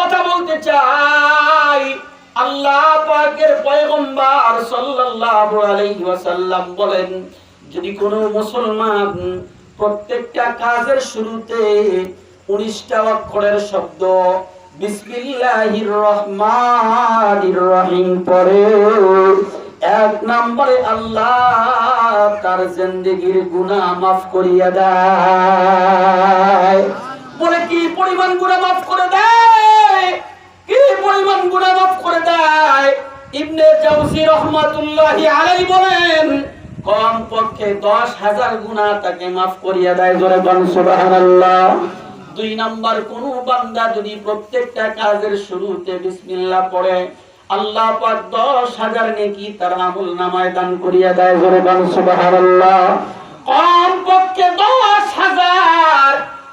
কথা বলতে চাই। আল্লাহ বলেন, যদি কোনো মুসলমান প্রত্যেকটা কাজের শুরুতে 19টা অক্ষরের শব্দ বিসমিল্লাহির রহমানির রহিম পড়ে এক নম্বরে আল্লাহ তার জিন্দেগির গুনাহ মাফ করিয়া দেয়। বলে, কি পরিমাণ গুনাহ মাফ করে দেয়? কি পরিমাণ গুনাহ মাফ করে দেয়? ইবনে জাওজি রহমাতুল্লাহি আলাইহি বলেন কম পক্ষে দশ হাজার গুনাহ তাকে মাফ করিয়া দেয়। জোরে বল সুবহানাল্লাহ। দুই নাম্বার, কোন বান্দা যদি প্রত্যেকটা কাজের শুরুতে বিসমিল্লাহ পড়ে আল্লাহ পাক দশ হাজার নেকি তার আমল নামায় দান করিয়া দেয় কম পক্ষে দশ হাজার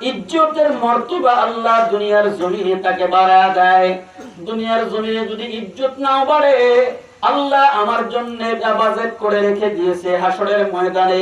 ইজ্জতের মর্তবা আল্লাহ দুনিয়ার জমিনে তাকে বাড়া দেয়। দুনিয়ার জমিনে যদি ইজ্জত নাও বাড়ে, আল্লাহ আমার জন্য করে রেখে দিয়েছে হাসরের ময়দানে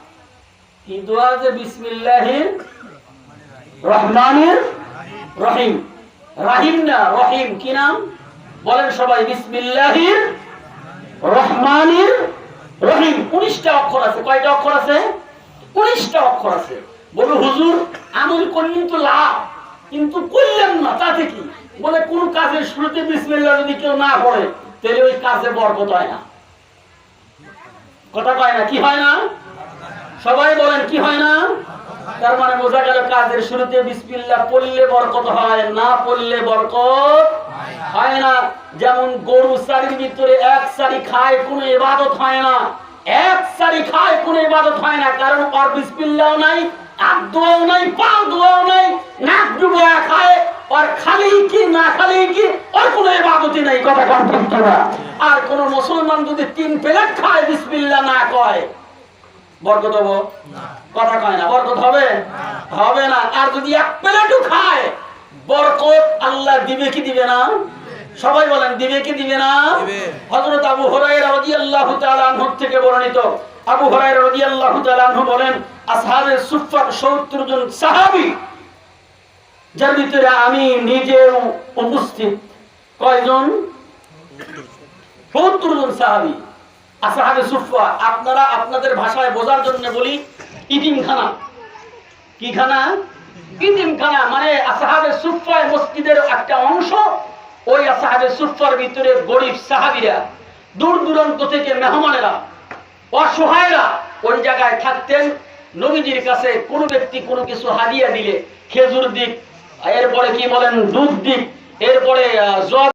কি অক্ষর আছে। বলে হুজুর, আমল করলেন তো লাভ, কিন্তু করলেন না তাতে কি? বলে, কোন কাজের শুরুতে বিসমিল্লাহ যদি কেউ না পড়ে, তাহলে ওই কাজে বরকত হয় না। কথা কয় না, কি হয় না? সবাই বলেন, কি হয় না? তার মানে বোঝা গেল কাজের শুরুতে বিসমিল্লাহ পড়লে বরকত হয়, না পড়লে বরকত হয় না। যেমন গরু সারির ভিতরে এক সারি খায়, কোনো ইবাদত হয় না। এক সারি খায়, কোনো ইবাদত হয় না। কারণ ওর বিসমিল্লাহ নাই হাত দোয়াও নাই পা দোয়াও নাই, নাক ডুবায়া খায়। আর খালি কি, না খালি কি, ওর কোনো ইবাদতই নাই। কথা আর কোন মুসলমান যদি তিন প্লেট খায়, বিসমিল্লাহ না কয় বরকত হব? কথা কয় না। বরকত হবে? হবে না। আর যদি এক প্লেটও খায় বরকত আল্লাহ দিবে কি দিবে না? সবাই বলেন দিবে কি দিবে না? হযরত আবু হুরায়রা রাদিয়াল্লাহু তাআলা আনহু থেকে বর্ণিত। আবু হুরায়রা রাদিয়াল্লাহু তাআলা আনহু বলেন আসহাবে সুফফার 70 জন সাহাবী যার ভিতরে আমি নিজেও উপস্থিত। কয়জন? সত্তর জন সাহাবি। আসাহাবে সুফা আপনারা আপনাদের ভাষায় বোঝার জন্য বলি ইতিমখানা। কি খানা? ইতিমখানা মানে আসাহাবে সুফায় মসজিদের একটা অংশ, ওই আসাহাবে সুফার ভিতরে গরিব সাহাবিরা, দূর দূরান্ত থেকে মেহমানেরা, অসহায়রা ওই জায়গায় থাকতেন। নবীজির কাছে কোনো ব্যক্তি কোনো কিছু হারিয়ে দিলে, খেজুর দিক, এরপরে কি বলেন, দুধ দিক, এরপরে জল